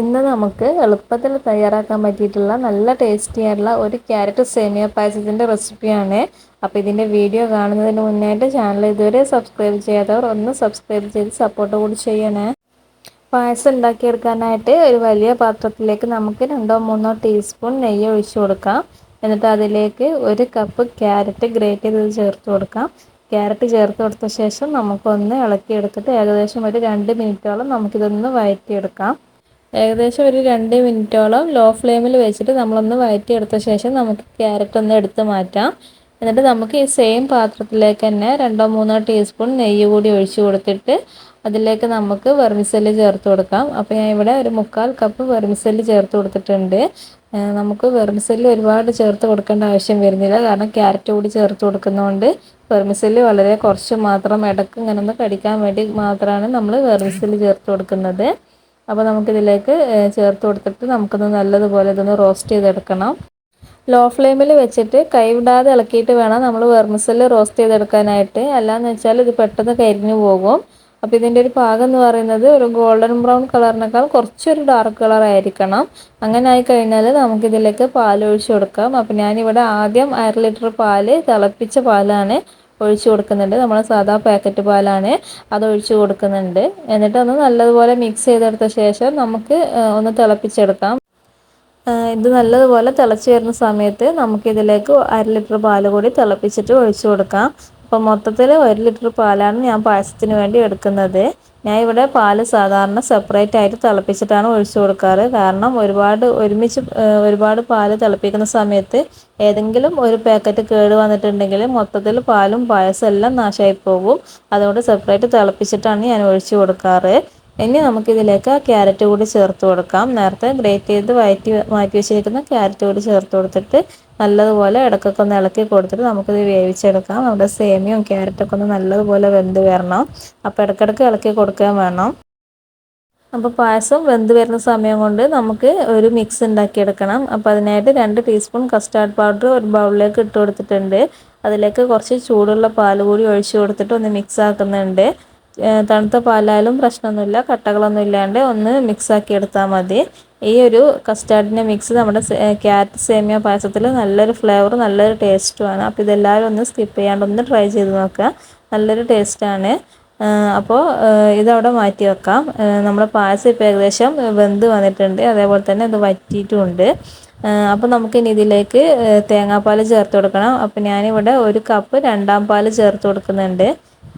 ഇന്ന് നമുക്ക് എളുപ്പത്തിൽ തയ്യാറാക്കാൻ പറ്റിയിട്ടുള്ള നല്ല ടേസ്റ്റി ആയിട്ടുള്ള ഒരു ക്യാരറ്റ് സേമിയ പായസത്തിന്റെ റെസിപ്പിയാണ് അപ്പോൾ ഇതിന്റെ വീഡിയോ കാണുന്നതിന് മുന്നായിട്ട് ചാനൽ ഇതുവരെ സബ്സ്ക്രൈബ് ചെയ്യാത്തവർ ഒന്ന് സബ്സ്ക്രൈബ് ചെയ്ത് സപ്പോർട്ട് കൂടി ചെയ്യണേ. പായസം ഉണ്ടാക്കിയെടുക്കാനായിട്ട് ഒരു വലിയ പാത്രത്തിലേക്ക് നമുക്ക് രണ്ടോ മൂന്നോ ടീസ്പൂൺ നെയ്യ് ഒഴിച്ചു കൊടുക്കാം. എന്നിട്ട് അതിലേക്ക് ഒരു കപ്പ് ക്യാരറ്റ് ഗ്രേറ്റ് ചെയ്ത് ചേർത്ത് കൊടുക്കാം. ക്യാരറ്റ് ചേർത്ത് കൊടുത്ത ശേഷം നമുക്കൊന്ന് ഇളക്കിയെടുത്തിട്ട് ഏകദേശം ഒരു രണ്ട് മിനിറ്റോളം നമുക്കിതൊന്ന് വഴറ്റിയെടുക്കാം ഏകദേശം ഒരു രണ്ട് മിനിറ്റോളം ലോ ഫ്ലെയിമിൽ വെച്ചിട്ട് നമ്മളൊന്ന് വഴറ്റിയെടുത്ത ശേഷം നമുക്ക് ക്യാരറ്റ് ഒന്ന് എടുത്ത് മാറ്റാം. എന്നിട്ട് നമുക്ക് ഈ സെയിം പാത്രത്തിലേക്ക് തന്നെ രണ്ടോ മൂന്നോ ടീസ്പൂൺ നെയ്യ് കൂടി ഒഴിച്ച് കൊടുത്തിട്ട് അതിലേക്ക് നമുക്ക് വെർമിസെല്ല് ചേർത്ത് കൊടുക്കാം. അപ്പോൾ ഞാൻ ഇവിടെ ഒരു മുക്കാൽ കപ്പ് വെർമിസെല്ല് ചേർത്ത് കൊടുത്തിട്ടുണ്ട്. നമുക്ക് വെർമിസെല്ല് ഒരുപാട് ചേർത്ത് കൊടുക്കേണ്ട ആവശ്യം വരുന്നില്ല. കാരണം ക്യാരറ്റ് കൂടി ചേർത്ത് കൊടുക്കുന്നതുകൊണ്ട് വെർമിസെല്ല് വളരെ കുറച്ച് മാത്രം ഇടയ്ക്ക് ഇങ്ങനെ ഒന്ന് കടിക്കാൻ വേണ്ടി മാത്രമാണ് നമ്മൾ വെർമിസെല്ല് ചേർത്ത് കൊടുക്കുന്നത്. അപ്പോൾ നമുക്കിതിലേക്ക് ചേർത്ത് കൊടുത്തിട്ട് നമുക്കൊന്ന് നല്ലതുപോലെ ഇതൊന്ന് റോസ്റ്റ് ചെയ്തെടുക്കണം. ലോ ഫ്ലെയിമിൽ വെച്ചിട്ട് കൈവിടാതെ ഇളക്കിയിട്ട് വേണം നമ്മൾ വെർമിസെല്ല് റോസ്റ്റ് ചെയ്തെടുക്കാനായിട്ട്. അല്ലാന്ന് വെച്ചാൽ ഇത് പെട്ടെന്ന് കരിഞ്ഞു പോകും. അപ്പോൾ ഇതിന്റെ ഒരു പാകം എന്ന് പറയുന്നത് ഒരു ഗോൾഡൻ ബ്രൗൺ കളറിനേക്കാൾ കുറച്ചൊരു ഡാർക്ക് കളർ ആയിരിക്കണം. അങ്ങനെ ആയി കഴിഞ്ഞാൽ നമുക്കിതിലേക്ക് പാൽ ഒഴിച്ച് കൊടുക്കാം. അപ്പോൾ ഞാനിവിടെ ആദ്യം അര ലിറ്റർ പാൽ തിളപ്പിച്ച പാലാണ് ഒഴിച്ച് കൊടുക്കുന്നുണ്ട്. നമ്മൾ സാധാ പാക്കറ്റ് പാലാണ് അത് ഒഴിച്ച് കൊടുക്കുന്നുണ്ട്. എന്നിട്ട് ഒന്ന് നല്ലതുപോലെ മിക്സ് ചെയ്തെടുത്ത ശേഷം നമുക്ക് ഒന്ന് തിളപ്പിച്ചെടുക്കാം. ഇത് നല്ലതുപോലെ തിളച്ച് വരുന്ന സമയത്ത് നമുക്കിതിലേക്ക് അര ലിറ്റർ പാൽ കൂടി തിളപ്പിച്ചിട്ട് ഒഴിച്ചു കൊടുക്കാം. അപ്പോൾ മൊത്തത്തിൽ ഒരു ലിറ്റർ പാലാണ് ഞാൻ പായസത്തിന് വേണ്ടി എടുക്കുന്നത്. ഞാൻ ഇവിടെ പാൽ സാധാരണ സെപ്പറേറ്റ് ആയിട്ട് തിളപ്പിച്ചിട്ടാണ് ഒഴിച്ചു കൊടുക്കാറ്. കാരണം ഒരുപാട് ഒരുമിച്ച് ഒരുപാട് പാൽ തിളപ്പിക്കുന്ന സമയത്ത് ഏതെങ്കിലും ഒരു പാക്കറ്റ് കേട് വന്നിട്ടുണ്ടെങ്കിൽ മൊത്തത്തിൽ പാലും പായസം എല്ലാം നാശമായി പോകും. അതുകൊണ്ട് സെപ്പറേറ്റ് തിളപ്പിച്ചിട്ടാണ് ഞാൻ ഒഴിച്ചു കൊടുക്കാറ്. ഇനി നമുക്കിതിലേക്ക് ക്യാരറ്റ് കൂടി ചേർത്ത് കൊടുക്കാം. നേരത്തെ ഗ്രേറ്റ് ചെയ്ത് വയറ്റി മാറ്റി വെച്ചിരിക്കുന്ന ക്യാരറ്റ് കൂടി ചേർത്ത് കൊടുത്തിട്ട് നല്ലതുപോലെ ഇടക്കൊക്കെ ഒന്ന് ഇളക്കി കൊടുത്തിട്ട് നമുക്കിത് വേവിച്ചെടുക്കാം. നമ്മുടെ സേമിയും ക്യാരറ്റൊക്കെ ഒന്ന് നല്ലതുപോലെ വെന്ത് വരണം. അപ്പോൾ ഇടയ്ക്കിടയ്ക്ക് ഇളക്കി കൊടുക്കാൻ വേണം. അപ്പോൾ പായസം വെന്ത് വരുന്ന സമയം കൊണ്ട് നമുക്ക് ഒരു മിക്സ് ഉണ്ടാക്കിയെടുക്കണം. അപ്പോൾ അതിനായിട്ട് രണ്ട് ടീസ്പൂൺ കസ്റ്റാർഡ് പൗഡർ ഒരു ബൗളിലേക്ക് ഇട്ട് കൊടുത്തിട്ടുണ്ട്. അതിലേക്ക് കുറച്ച് ചൂടുള്ള പാൽ കൂടി ഒഴിച്ചു കൊടുത്തിട്ട് ഒന്ന് മിക്സ് ആക്കുന്നുണ്ട്. തണുത്ത പാലായാലും പ്രശ്നമൊന്നുമില്ല. കട്ടകളൊന്നും ഇല്ലാണ്ട് ഒന്ന് മിക്സാക്കി എടുത്താൽ മതി. ഈ ഒരു കസ്റ്റാർഡിന്റെ മിക്സ് നമ്മുടെ ക്യാരറ്റ് സേമിയ പായസത്തിൽ നല്ലൊരു ഫ്ലേവർ നല്ലൊരു ടേസ്റ്റുമാണ് അപ്പോൾ ഇതെല്ലാവരും ഒന്ന് സ്കിപ്പ് ചെയ്യാണ്ട് ഒന്ന് ട്രൈ ചെയ്ത് നോക്കുക. നല്ലൊരു ടേസ്റ്റാണ് അപ്പോൾ ഇതവിടെ മാറ്റി വെക്കാം. നമ്മുടെ പായസം ഇപ്പോൾ ഏകദേശം വെന്ത് വന്നിട്ടുണ്ട്. അതേപോലെ തന്നെ ഇത് വറ്റിയിട്ടുമുണ്ട് അപ്പോൾ നമുക്ക് ഇനി ഇതിലേക്ക് തേങ്ങാപ്പാൽ ചേർത്ത് കൊടുക്കണം. അപ്പോൾ ഞാനിവിടെ ഒരു കപ്പ് രണ്ടാം പാൽ ചേർത്ത് കൊടുക്കുന്നുണ്ട്.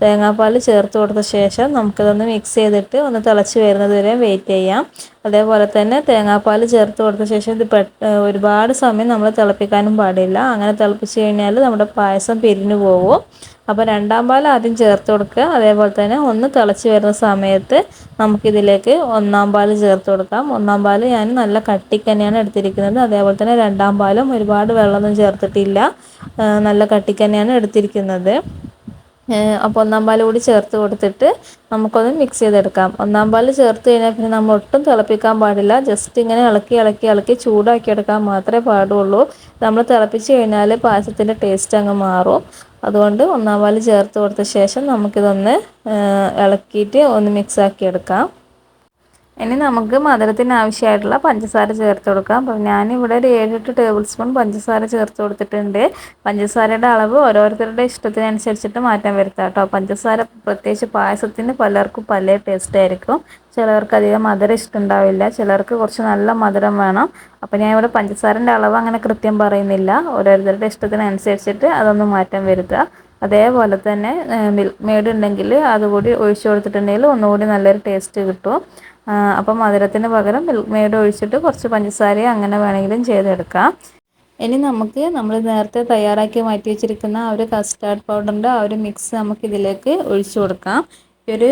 തേങ്ങാപ്പാൽ ചേർത്ത് കൊടുത്ത ശേഷം നമുക്കിതൊന്ന് മിക്സ് ചെയ്തിട്ട് ഒന്ന് തിളച്ച് വരുന്നത് വരെ വെയിറ്റ് ചെയ്യാം. അതേപോലെ തന്നെ തേങ്ങാപ്പാൽ ചേർത്ത് കൊടുത്ത ശേഷം ഇത് ഒരുപാട് സമയം നമ്മൾ തിളപ്പിക്കാനും പാടില്ല. അങ്ങനെ തിളപ്പിച്ച് കഴിഞ്ഞാൽ നമ്മുടെ പായസം പിരിഞ്ഞു പോകും. അപ്പോൾ രണ്ടാം പാൽ ആദ്യം ചേർത്ത് കൊടുക്കുക. അതേപോലെ തന്നെ ഒന്ന് തിളച്ച് വരുന്ന സമയത്ത് നമുക്കിതിലേക്ക് ഒന്നാം പാൽ ചേർത്ത് കൊടുക്കാം. ഒന്നാം പാൽ ഞാൻ നല്ല കട്ടിക്ക് തന്നെയാണ് എടുത്തിരിക്കുന്നത്. അതേപോലെ തന്നെ രണ്ടാം പാലും ഒരുപാട് വെള്ളമൊന്നും ചേർത്തിട്ടില്ല. നല്ല കട്ടിക്ക് തന്നെയാണ് എടുത്തിരിക്കുന്നത്. അപ്പോൾ ഒന്നാം പാൽ കൂടി ചേർത്ത് കൊടുത്തിട്ട് നമുക്കൊന്ന് മിക്സ് ചെയ്തെടുക്കാം. ഒന്നാം പാൽ ചേർത്ത് കഴിഞ്ഞാൽ പിന്നെ നമ്മൾ ഒട്ടും തിളപ്പിക്കാൻ പാടില്ല. ജസ്റ്റ് ഇങ്ങനെ ഇളക്കി ഇളക്കി ഇളക്കി ചൂടാക്കി എടുക്കാൻ മാത്രമേ പാടുള്ളൂ. നമ്മൾ തിളപ്പിച്ച് കഴിഞ്ഞാൽ പായസത്തിന്റെ ടേസ്റ്റ് അങ്ങ് മാറും. അതുകൊണ്ട് ഒന്നാം പാൽ ചേർത്ത് കൊടുത്ത ശേഷം നമുക്കിതൊന്ന് ഇളക്കിയിട്ട് ഒന്ന് മിക്സ് ആക്കി എടുക്കാം ഇനി നമുക്ക് മധുരത്തിന് ആവശ്യമായിട്ടുള്ള പഞ്ചസാര ചേർത്ത് കൊടുക്കാം. അപ്പോൾ ഞാനിവിടെ ഒരു ഏഴെട്ട് ടേബിൾ സ്പൂൺ പഞ്ചസാര ചേർത്ത് കൊടുത്തിട്ടുണ്ട്. പഞ്ചസാരയുടെ അളവ് ഓരോരുത്തരുടെ ഇഷ്ടത്തിനനുസരിച്ചിട്ട് മാറ്റം വരുത്താം കേട്ടോ. പഞ്ചസാര പ്രത്യേകിച്ച് പായസത്തിന് പലർക്കും പല ടേസ്റ്റ് ആയിരിക്കും. ചിലർക്ക് അധികം മധുരം ഇഷ്ടമുണ്ടാവില്ല. ചിലർക്ക് കുറച്ച് നല്ല മധുരം വേണം. അപ്പോൾ ഞാൻ ഇവിടെ പഞ്ചസാരന്റെ അളവ് അങ്ങനെ കൃത്യം പറയുന്നില്ല. ഓരോരുത്തരുടെ ഇഷ്ടത്തിനനുസരിച്ചിട്ട് അതൊന്ന് മാറ്റം വരുത്തുക. അതേപോലെ തന്നെ മിൽക്ക് മെയ്ഡ് ഉണ്ടെങ്കിൽ അതുകൂടി ഒഴിച്ചു കൊടുത്തിട്ടുണ്ടെങ്കിൽ ഒന്നുകൂടി നല്ലൊരു ടേസ്റ്റ് കിട്ടും. അപ്പം മധുരത്തിന് പകരം മിൽക്ക് മെയ്ഡ് ഒഴിച്ചിട്ട് കുറച്ച് പഞ്ചസാര അങ്ങനെ വേണമെങ്കിലും ചെയ്തെടുക്കാം. ഇനി നമുക്ക് നമ്മൾ നേരത്തെ തയ്യാറാക്കി മാറ്റി വെച്ചിരിക്കുന്ന ആ ഒരു കസ്റ്റാർഡ് പൗഡറിന്റെ ആ ഒരു മിക്സ് നമുക്ക് ഇതിലേക്ക് ഒഴിച്ചു കൊടുക്കാം. ഈ ഒരു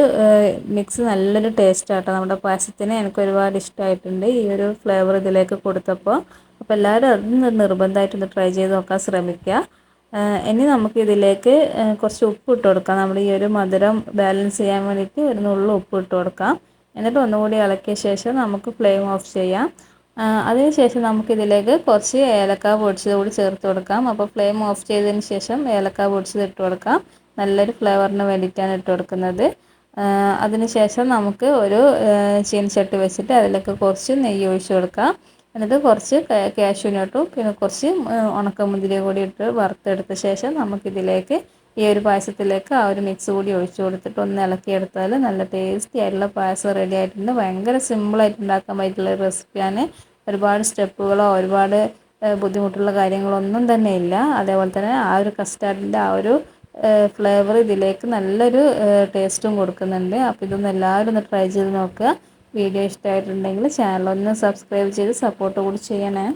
മിക്സ് നല്ലൊരു ടേസ്റ്റ് ആട്ടോ. നമ്മുടെ പായസത്തിന് എനിക്ക് ഒരുപാട് ഇഷ്ടമായിട്ടുണ്ട് ഈ ഒരു ഫ്ലേവർ ഇതിലേക്ക് കൊടുത്തപ്പോൾ അപ്പോൾ എല്ലാവരും അത് നിർബന്ധമായിട്ടൊന്ന് ട്രൈ ചെയ്ത് നോക്കാൻ ശ്രമിക്കുക. ഇനി നമുക്ക് ഇതിലേക്ക് കുറച്ച് ഉപ്പ് ഇട്ട് കൊടുക്കാം. നമ്മുടെ ഈ ഒരു മധുരം ബാലൻസ് ചെയ്യാൻ വേണ്ടിയിട്ട് ഒരു നുള്ളു ഉപ്പ് ഇട്ട് കൊടുക്കാം. എന്നിട്ട് ഒന്നുകൂടി ഇളക്കിയ ശേഷം നമുക്ക് ഫ്ലെയിം ഓഫ് ചെയ്യാം. അതിനുശേഷം നമുക്കിതിലേക്ക് കുറച്ച് ഏലക്ക പൊടിച്ചത് കൂടി ചേർത്ത് കൊടുക്കാം. അപ്പോൾ ഫ്ലെയിം ഓഫ് ചെയ്തതിന് ശേഷം ഏലക്ക പൊടിച്ചത് ഇട്ട് കൊടുക്കാം. നല്ലൊരു ഫ്ലേവറിന് വേണ്ടിയിട്ടാണ് ഇട്ട് കൊടുക്കുന്നത്. അതിനുശേഷം നമുക്ക് ഒരു ചീനച്ചട്ടി വെച്ചിട്ട് അതിലേക്ക് കുറച്ച് നെയ്യ് ഒഴിച്ച് കൊടുക്കാം. എന്നിട്ട് കുറച്ച് കാഷ്യൂനട്ടും പിന്നെ കുറച്ച് ഉണക്കമുന്തിരി കൂടി ഇട്ട് വറുത്തെടുത്ത ശേഷം നമുക്കിതിലേക്ക് ഈ ഒരു പായസത്തിലേക്ക് ആ ഒരു മിക്സ് കൂടി ഒഴിച്ചു കൊടുത്തിട്ട് ഒന്ന് ഇളക്കിയെടുത്താൽ നല്ല ടേസ്റ്റി ആയിട്ടുള്ള പായസം റെഡി ആയിട്ടുണ്ട്. ഭയങ്കര സിമ്പിളായിട്ട് ഉണ്ടാക്കാൻ പറ്റിയിട്ടുള്ള റെസിപ്പിയാണ് ഒരുപാട് സ്റ്റെപ്പുകളോ ഒരുപാട് ബുദ്ധിമുട്ടുള്ള കാര്യങ്ങളൊന്നും തന്നെ ഇല്ല. അതേപോലെ തന്നെ ആ ഒരു കസ്റ്റാർഡിന്റെ ആ ഒരു ഫ്ലേവർ ഇതിലേക്ക് നല്ലൊരു ടേസ്റ്റും കൊടുക്കുന്നുണ്ട്. അപ്പോൾ ഇതൊന്ന് എല്ലാവരും ഒന്ന് ട്രൈ ചെയ്ത് നോക്കുക. വീഡിയോ ഇഷ്ടമായിട്ടുണ്ടെങ്കിൽ ചാനൽ ഒന്ന് സബ്സ്ക്രൈബ് ചെയ്ത് സപ്പോർട്ട് കൂടി ചെയ്യണേ.